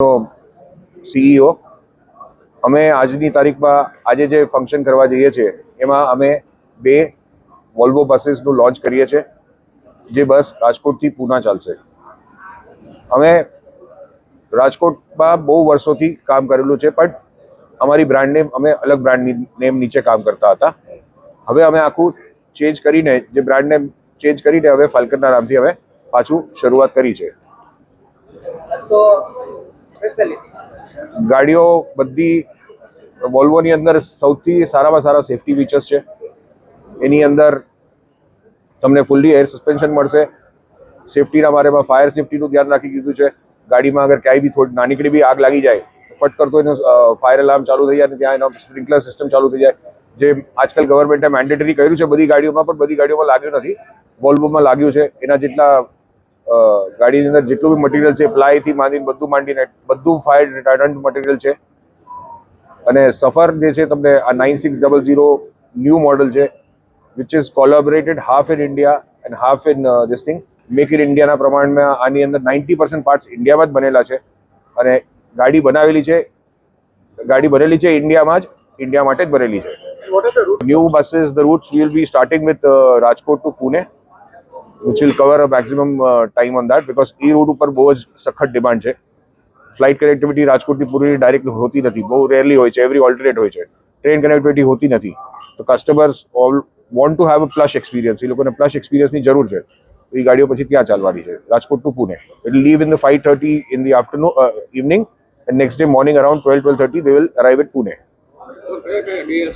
CEO અમે આજની તારીખમાં આજે જે ફંક્શન કરવા જઈએ છીએ, એમાં અમે બે વોલ્વો બસીસનું લોન્ચ કરીએ છીએ, જે બસ રાજકોટથી પૂના ચાલશે. અમે રાજકોટમાં બહુ વર્ષોથી કામ કરેલું છે, પણ અમારી બ્રાન્ડ નેમ અમે અલગ બ્રાન્ડ નેમ નીચે કામ કરતા હતા. હવે અમે આખું ચેન્જ કરીને, જે બ્રાન્ડ નેમ ચેન્જ કરીને હવે ફાલ્કનના નામથી અમે પાછું શરૂઆત કરી છે. તો ગાડીઓ બધી વોલ્વોની અંદર સૌથી સારામાં સારા સેફટી ફીચર્સ છે. એની અંદર તમને ફૂલ્લી એર સસ્પેન્શન મળશે. સેફટીના બારેમાં ફાયર સેફટીનું ધ્યાન રાખી દીધું છે. ગાડીમાં અગર ક્યાંય બી થોડી નાનીકડી બી આગ લાગી જાય, ફટ કરતો એનો ફાયર એલાર્મ ચાલુ થઈ જાય અને ત્યાં એનો સ્પ્રિંકલર સિસ્ટમ ચાલુ થઈ જાય. જે આજકાલ ગવર્મેન્ટે મેન્ડેટરી કર્યું છે બધી ગાડીઓમાં, પણ બધી ગાડીઓમાં લાગ્યું નથી. વોલ્વોમાં લાગ્યું છે. એના જેટલા ગાડીની અંદર જેટલું બી મટીરિયલ છે પ્લાયથી માંડીને બધું માંડીને બધું ફાયર રિટાર્ડન્ટ મટીરિયલ છે. અને સફર જે છે તમને આ nine six double zero new model છે which is collaborated half in India and half in this thing make in ઇન્ડિયાના પ્રમાણમાં આની અંદર નાઇન્ટી પર્સન્ટ પાર્ટ્સ ઇન્ડિયામાં જ બનેલા છે. અને ગાડી બનાવેલી છે ગાડી બનેલી છે ઇન્ડિયામાં જ ઇન્ડિયા માટે જ બનેલી છે. New buses the routes will be starting with Rajkot to to Pune will cover a maximum time on that because A road ઉપર બહુ જ સખત ડિમાન્ડ છે. ફ્લાઇટ કનેક્ટિવિટી રાજકોટથી પૂરી ડાયરેક્ટ હોતી નથી. બહુ રેરલી હોય છે. એવરી ઓલ્ટરનેટ હોય છે. ટ્રેન કનેક્ટિવિટી હોતી નથી. તો customers all want to have a plus experience એ લોકોને પ્લસ એક્સપિરિયન્સની જરૂર છે. એ ગાડીઓ પછી ત્યાં ચાલવાની છે? Rajkot to Pune it leave in the five thirty in the afternoon evening and next day morning around twelve twelve thirty they will arrive at Pune કયા કયા